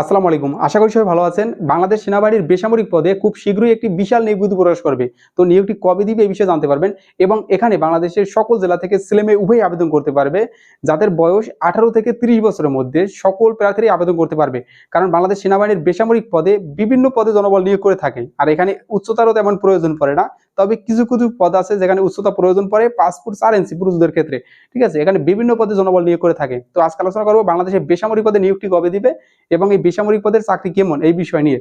আসসালামু আলাইকুম। আশা করি সবাই ভালো আছেন। বাংলাদেশ সেনাবাহিনীর বেসামরিক পদে খুব শীঘ্রই একটি বিশাল নিয়োগ প্রকাশ করবে। তো নিয়োগটি কবে দিবে এই বিষয়ে জানতে পারবেন এবং এখানে বাংলাদেশের সকল জেলা থেকে ছেলেমেয়ে উভয়ই আবেদন করতে পারবে, যাদের বয়স আঠারো থেকে তিরিশ বছরের মধ্যে সকল প্রার্থীরাই আবেদন করতে পারবে। কারণ বাংলাদেশ সেনাবাহিনীর বেসামরিক পদে বিভিন্ন পদে জনবল নিয়োগ করে থাকে। আর এখানে উচ্চতারও তেমন প্রয়োজন পড়ে না। তবে কিছু কিছু পদ আছে যেখানে উচ্চতা প্রয়োজন পড়ে, পাসপোর্ট চার ইঞ্চি পুরুষদের ক্ষেত্রে, ঠিক আছে? এখানে বিভিন্ন পদে জনবল নিয়োগ করে থাকে। তো আজকে আলোচনা করব বাংলাদেশের বেসামরিক পদে নিয়োগটি কবে দিবে এবং এই বেসামরিক পদের চাকরি কেমন এই বিষয় নিয়ে।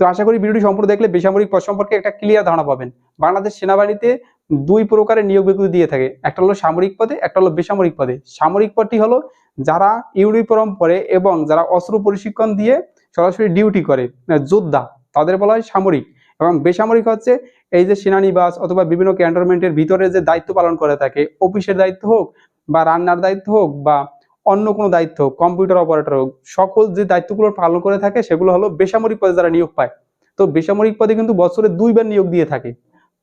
তো আশা করি ভিডিওটি সম্পূর্ণ দেখলে বেসামরিক পদ সম্পর্কে একটা ক্লিয়ার ধারণা পাবেন। বাংলাদেশ সেনাবাহিনীতে দুই প্রকারের নিয়োগ বিজ্ঞপ্তি দিয়ে থাকে। একটা হলো সামরিক পদে, একটা হলো বেসামরিক পদে। সামরিক পদটি হলো যারা ইউনিফর্ম পরে এবং যারা অস্ত্র প্রশিক্ষণ দিয়ে সরাসরি ডিউটি করে যোদ্ধা, তাদের বলা হয় সামরিক। এবং বেসামরিক হচ্ছে এই যে সেনানিবাস অথবা বিভিন্ন ক্যান্টনমেন্টের ভিতরে যে দায়িত্ব পালন করে থাকে, অফিসের দায়িত্ব হোক বা রান্নার দায়িত্ব হোক বা অন্য কোনো দায়িত্ব হোক, কম্পিউটার অপারেটর হোক, সকল যে দায়িত্বগুলো পালন করে থাকে সেগুলো হলো বেসামরিক পদে যারা নিয়োগ পায়। তো বেসামরিক পদে কিন্তু বছরে দুইবার নিয়োগ দিয়ে থাকে।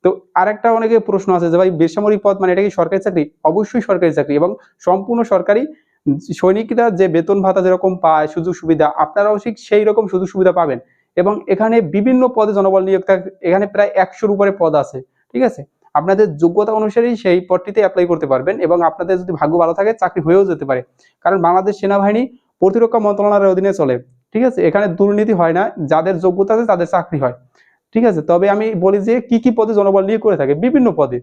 তো আরেকটা অনেকে প্রশ্ন আছে যে ভাই বেসামরিক পদ মানে এটা কি সরকারি চাকরি? অবশ্যই সরকারি চাকরি এবং সম্পূর্ণ সরকারি সৈনিকরা যে বেতন ভাতা যেরকম পায়, সুযোগ সুবিধা, আপনারাও ঠিক সেই রকম সুযোগ সুবিধা পাবেন। এবং এখানে বিভিন্ন পদে জনবল নিয়োগ থাকে, এখানে প্রায় একশোর উপরে পদ আছে, ঠিক আছে? আপনাদের যোগ্যতা অনুসারেই সেই পদটিতে অ্যাপ্লাই করতে পারবেন এবং আপনাদের যদি ভাগ্য ভালো থাকে, চাকরি হয়েও যেতে পারে। কারণ বাংলাদেশ সেনাবাহিনী প্রতিরক্ষা মন্ত্রণালয়ের অধীনে চলে, ঠিক আছে? এখানে দুর্নীতি হয় না, যাদের যোগ্যতা আছে তাদের চাকরি হয়, ঠিক আছে? তবে আমি বলি যে কি কি পদে জনবল নিয়োগ করে থাকে, বিভিন্ন পদে।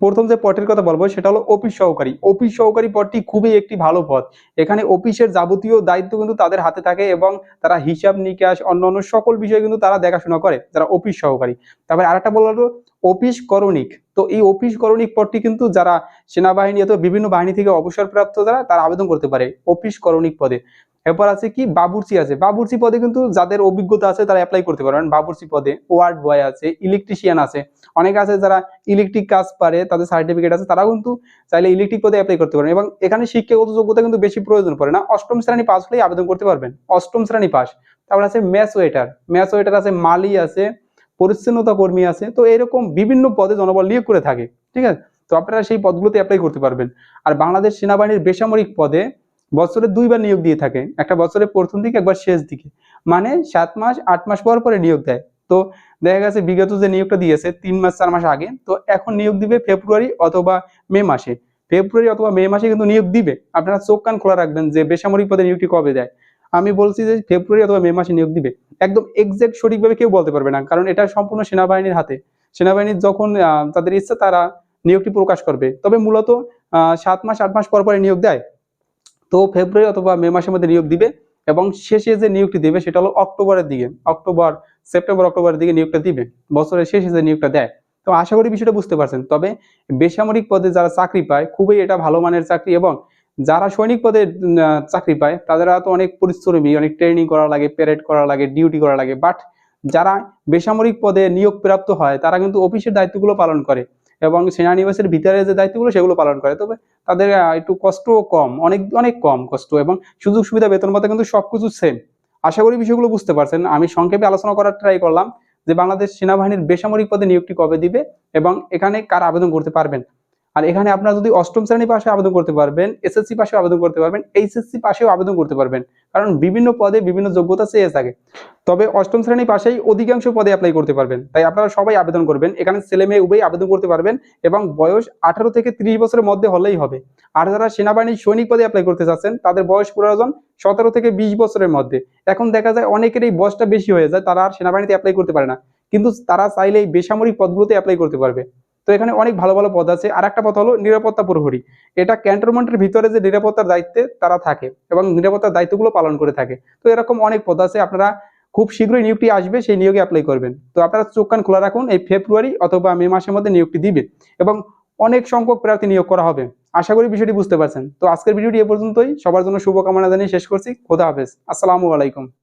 প্রথম যে পদের কথা বলব, সেটা হলো অফিস সহকারী। অফিস সহকারী পদটি খুবই একটি ভালো পদ। এখানে অফিসের যাবতীয় দায়িত্ব কিন্তু তাদের হাতে থাকে এবং তারা হিসাব নিকাশ, অন্যান্য সকল বিষয় কিন্তু তারা দেখাশোনা করে, যারা অফিস সহকারী। তারপরে আরেকটা বলা হলো অফিস করণিক। তো এই অফিস করণিক পদটি কিন্তু যারা সেনাবাহিনী অথবা বিভিন্ন বাহিনী থেকে অবসরপ্রাপ্ত যারা, তারা আবেদন করতে পারে অফিস করণিক পদে। এরপর আছে কি? বাবুর্চি আছে। বাবুর্চি পদে কিন্তু যাদের অভিজ্ঞতা আছে তারা অ্যাপ্লাই করতে পারবেন। বাবুর্চি পদে ওয়ার্ড বয় আছে ইলেকট্রিশিয়ান আছে। অনেক আছে যারা ইলেকট্রিক কাজ পারে, তাদের সার্টিফিকেট আছে, তারাও কিন্তু চাইলে ইলেকট্রিক পদে অ্যাপ্লাই করতে পারেন এবং এখানে শিক্ষাগত যোগ্যতা কিন্তু বেশি প্রয়োজন পড়ে না। অষ্টম শ্রেণি পাস হলেই আবেদন করতে পারবেন। অষ্টম শ্রেণি পাস তারপর আছে ম্যাচ ওয়েটার ম্যাচ ওয়েটার আছে, মালি আছে, পরিচ্ছন্নতা কর্মী আছে। তো এরকম বিভিন্ন পদে জনবল নিয়োগ করে থাকে। ঠিক আছে? তো আপনারা সেই পদগুলোতে অ্যাপ্লাই করতে পারবেন। আর বাংলাদেশ সেনাবাহিনীর বেসামরিক পদে বছরে দুইবার নিয়োগ দিয়ে থাকে। একটা বছরের প্রথম দিকে, একবার শেষ দিকে। মানে সাত মাস, আট মাস পর পরে নিয়োগ দেয়। তো দেখা গেছে বিগত যে নিয়োগটা দিয়েছে, তিন মাস, চার মাস আগে, তো এখন নিয়োগ দিবে ফেব্রুয়ারি অথবা মে মাসে। ফেব্রুয়ারি অথবা মে মাসে কিন্তু নিয়োগ দিবে। আপনারা চোখ, কান খোলা রাখবেন যে বেসামরিক পদে নিয়োগটি কবে দেয়। আমি বলছি যে ফেব্রুয়ারি অথবা মে মাসে নিয়োগ দিবে। একদম এক্সাক্ট সঠিকভাবে কেউ বলতে পারবে না, কারণ এটা সম্পূর্ণ সেনাবাহিনীর হাতে। সেনাবাহিনীর যখন তাদের ইচ্ছা, তারা নিয়োগটি প্রকাশ করবে। তবে মূলত সাত মাস, আট মাস পর পরে নিয়োগ দেয়। তো ফেব্রুয়ারি অথবা মে মাসের মধ্যে নিয়োগ দিবে এবং শেষে যে নিয়োগটি দিবে সেটা হলো অক্টোবরের দিকে, অক্টোবর, সেপ্টেম্বর, অক্টোবরের দিকে নিয়োগটা দিবে, বছরের শেষে যে নিয়োগটা দেয়। তো আশা করি বিষয়টা বুঝতে পারছেন। তবে বেসামরিক পদে যারা চাকরি পায়, খুবই এটা ভালো মানের চাকরি এবং যারা সৈনিক পদে চাকরি পায়, তাদেরা তো অনেক পরিশ্রমী, অনেক ট্রেনিং করা লাগে প্যারেড করা লাগে ডিউটি করা লাগে। বাট যারা বেসামরিক পদে নিয়োগ প্রাপ্ত হয়, তারা কিন্তু অফিসের দায়িত্বগুলো পালন করে। এবং সেনানিবাসের ভিতরে যে দায়িত্বগুলো সেগুলো পালন করে। তবে তাদের একটু কষ্ট কম, অনেক অনেক কম কষ্ট এবং সুযোগ সুবিধা বেতন ভাতা কিন্তু সব কিছু সেম আশা করি বিষয়গুলো বুঝতে পারছেন। আমি সংক্ষেপে আলোচনা করার ট্রাই করলাম যে বাংলাদেশ সেনাবাহিনীর বেসামরিক পদে নিয়োগটি কবে দিবে এবং এখানে কার আবেদন করতে পারবেন? আর এখানে আপনারা যদি অষ্টম শ্রেণি পাশে আবেদন করতে পারবেন, এসএসসি পাশে আবেদন করতে পারবেন, এইচএসসি পাশেও আবেদন করতে পারবেন। কারণ বিভিন্ন পদে বিভিন্ন যোগ্যতা চেয়ে থাকে। তবে অষ্টম শ্রেণি পাশেই অধিকাংশ পদে অ্যাপ্লাই করতে পারবেন। তাই আপনারা সবাই আবেদন করবেন। এখানে ছেলে মেয়ে উভয়ই আবেদন করতে পারবেন এবং বয়স আঠারো থেকে ত্রিশ বছরের মধ্যে হলেই হবে। আর যারা সেনাবাহিনীর সৈনিক পদে অ্যাপ্লাই করতে চাচ্ছেন, তাদের বয়স প্রয়োজন সতেরো থেকে বিশ বছরের মধ্যে। এখন দেখা যায় অনেকের এই বয়সটা বেশি হয়ে যায়, তারা আর সেনাবাহিনীতে অ্যাপ্লাই করতে পারে না। কিন্তু তারা চাইলে এই বেসামরিক পদগুলোতে অ্যাপ্লাই করতে পারবে। তো এখানে অনেক ভালো ভালো পদ আছে। আর একটা পদ হলো নিরাপত্তা প্রহরী। এটা ক্যান্টনমেন্টের ভিতরে যে নিরাপত্তার দায়িত্বে তারা থাকে এবং নিরাপত্তার দায়িত্বগুলো পালন করে থাকে। তো এরকম অনেক পদ আছে, আপনারা খুব শীঘ্রই নিয়োগটি আসবে, সেই নিয়োগে অ্যাপ্লাই করবেন। তো আপনারা চোখ কান খোলা রাখুন, এই ফেব্রুয়ারি অথবা মে মাসের মধ্যে নিয়োগটি দিবে এবং অনেক সংখ্যক প্রার্থী নিয়োগ করা হবে। আশা করি বিষয়টি বুঝতে পারছেন। তো আজকের ভিডিওটি এ পর্যন্তই। সবার জন্য শুভকামনা জানিয়ে শেষ করছি। খোদা হাফেজ। আসসালামু আলাইকুম।